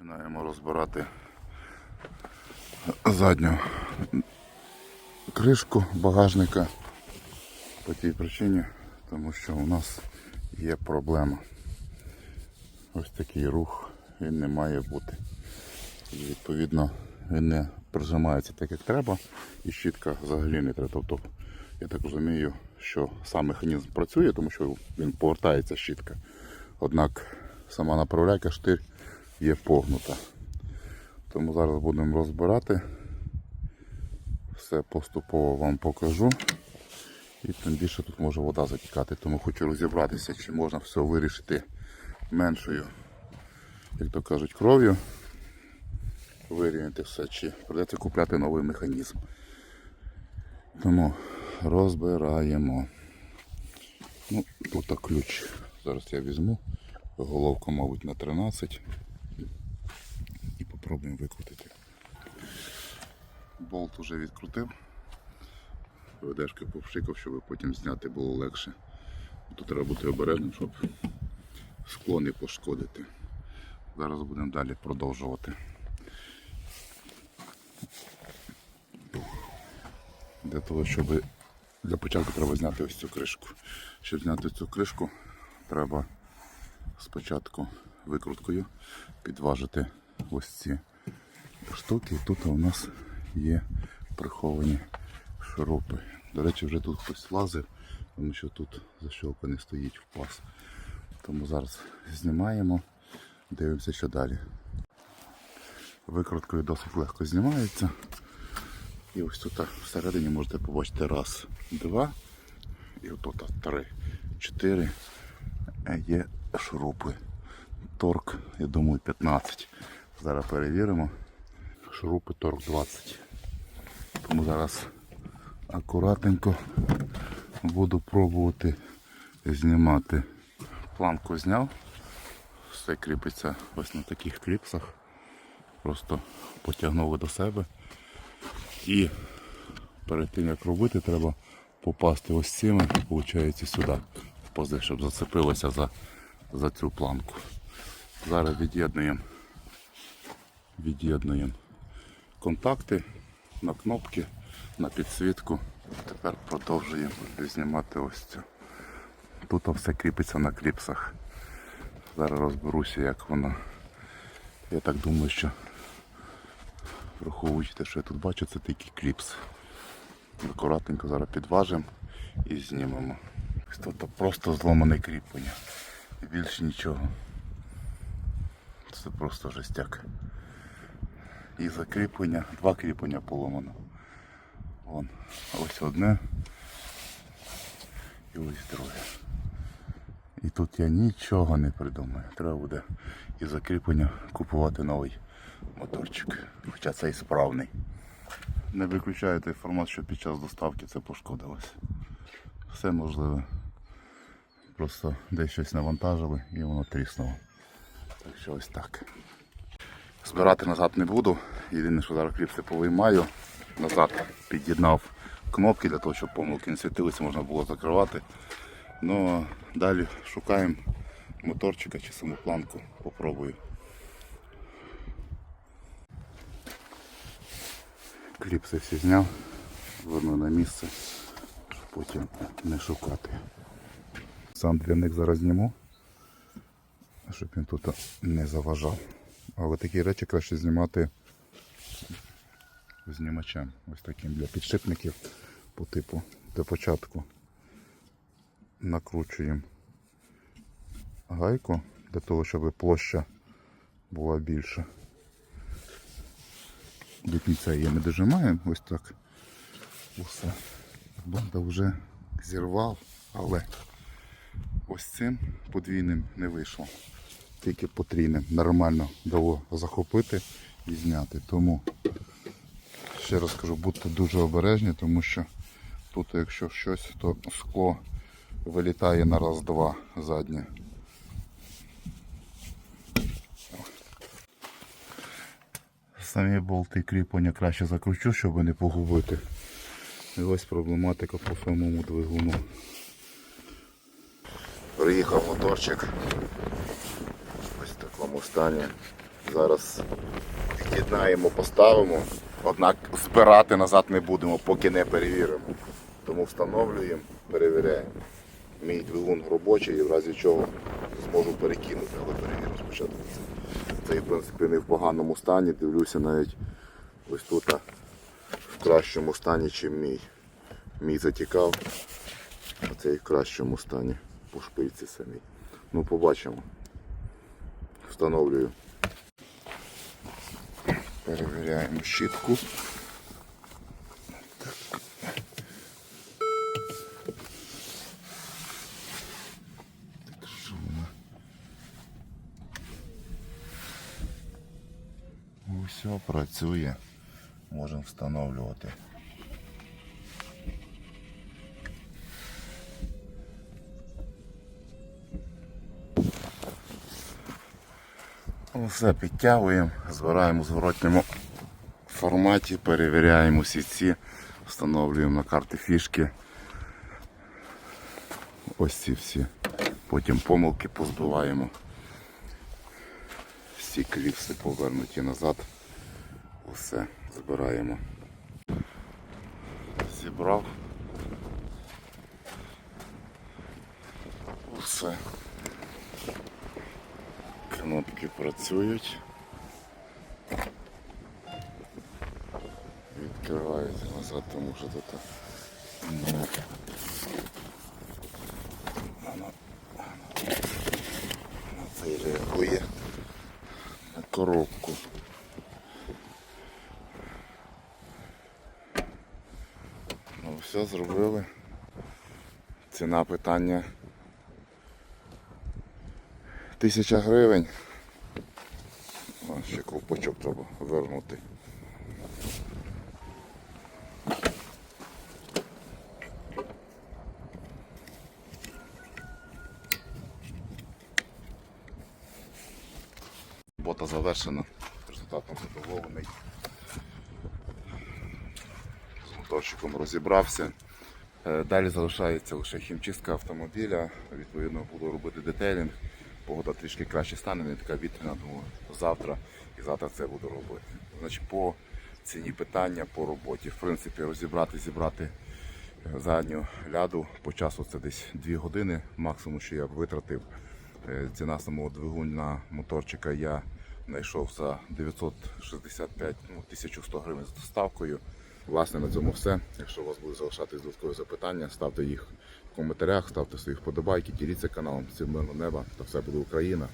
Починаємо розбирати задню кришку багажника по тій причині, тому що у нас є проблема. Ось такий рух, він не має бути. І відповідно він не прижимається так, як треба, і щітка взагалі не треба. Тобто, я так розумію, що сам механізм працює, тому що він повертається щітка. Однак сама направляйка штир є погнута. Тому зараз будемо розбирати. Все поступово вам покажу. І тим більше тут може вода затікати, тому хочу розібратися, чи можна все вирішити меншою, як то кажуть, кров'ю. Вирівняти все, чи придеться купляти новий механізм. Тому розбираємо. Ну, тут ключ. Зараз я візьму. Головка, мабуть, на 13. І попробуємо викрутити. Болт уже відкрутив. Ведешки повшикав, щоб потім зняти було легше. Тут треба бути обережним, щоб скло не пошкодити. Зараз будемо далі продовжувати. Для того, щоб для початку треба зняти ось цю кришку. Щоб зняти цю кришку, треба спочатку викруткою підважити ось ці штуки. І тут у нас є приховані шурупи. До речі, вже тут хтось лазив, тому що тут защолка не стоїть в паз. Тому зараз знімаємо, дивимося, що далі. Викруткою досить легко знімається. І ось тут всередині можете побачити раз, два, і отут три, чотири Е, є шурупи. Торк, я думаю, 15. Зараз перевіримо. Шурупи торк 20. Тому зараз акуратненько буду пробувати знімати. Планку зняв. Все кріпиться ось на таких кліпсах. Просто потягнули до себе. І перед тим як робити, треба попасти ось цими, виходить, сюди, в пози, щоб зацепилося за, за цю планку. Зараз від'єднуємо від'єднуємо контакти на кнопки, на підсвітку. Тепер продовжуємо знімати ось цю. Тут все кріпиться на кліпсах. Зараз розберуся, як воно. Я так думаю, що враховуючи те, що я тут бачу, це тільки кліпс. Акуратненько зараз підважимо і знімемо. Тут просто зломане кріплення. Більше нічого. Це просто жестяк. І закріплення, два кріплення поломано. Вон, ось одне і ось друге. І тут я нічого не придумаю. Треба буде і закріплення купувати новий моторчик. Хоча цей справний. Не виключаю той формат, що під час доставки це пошкодилось. Все можливе. Просто десь щось навантажили і воно тріснуло. Так що ось так. Збирати назад не буду. Єдине, що зараз кліпси повиймаю. Назад під'єднав кнопки для того, щоб помилки не світилися, можна було закривати. Ну далі шукаємо моторчика чи саму планку. Попробую. Кліпси всі зняв, верну на місце, щоб потім не шукати. Сам двірник зараз зніму, щоб він тут не заважав. Але такі речі краще знімати знімачем. Ось таким для підшипників по типу для початку накручуємо гайку для того, щоб площа була більша. До кінця її не дожимаємо, ось так. Усе. Банда вже зірвав, але ось цим подвійним не вийшло. Тільки потрійним. Нормально дало захопити і зняти. Тому ще раз кажу, будьте дуже обережні, тому що тут, якщо щось, то скло вилітає на раз-два заднє. Самі болти кріплення краще закручу, щоб не погубити. І ось проблематика по самому двигуну. Приїхав моторчик. Такому стані. Зараз під'єднаємо, поставимо. Однак збирати назад не будемо, поки не перевіримо. Тому встановлюємо, перевіряємо. Мій двигун робочий і в разі чого зможу перекинути, але перевіримо спочатку це. Цей, в принципі, не в поганому стані. Дивлюся навіть ось тут в кращому стані, ніж мій. Мій затікав, а цей в кращому стані по шпильці самій. Ну, побачимо. Встановлюю. Перевіряємо щітку. Так що вона? Усе працює. Можемо встановлювати. Все підтягуємо, збираємо в зворотньому форматі, перевіряємо всі ці, встановлюємо на карти фішки. Ось ці всі. Потім помилки позбиваємо. Всі кліпси повернуті назад. Усе збираємо. Зібрав. Усе. Кнопки працюють. Відкривається назад, тому що тут ну, на це реагує на коробку. Ну все зробили. Ціна питання Тисяча гривень. Ще ковпачок треба вернути. Робота завершена. Результатом задоволений. З моторчиком розібрався. Е, Далі залишається лише хімчистка автомобіля. Відповідно, буду робити детейлінг. Погода трішки краще стане, не така вітряна, тому завтра і завтра це буду робити. Значить, по ціні питання по роботі. В принципі, розібрати, зібрати е, задню ляду по часу це десь 2 години. Максимум, що я б витратив. Е, Ціна самого двигуна моторчика я знайшов за 965 ну, 1100 гривень з доставкою. Власне, на цьому все. Якщо у вас будуть залишатись додаткові запитання, ставте їх в коментарях, ставте свої вподобайки, діліться каналом. Всім мирного неба та все буде Україна.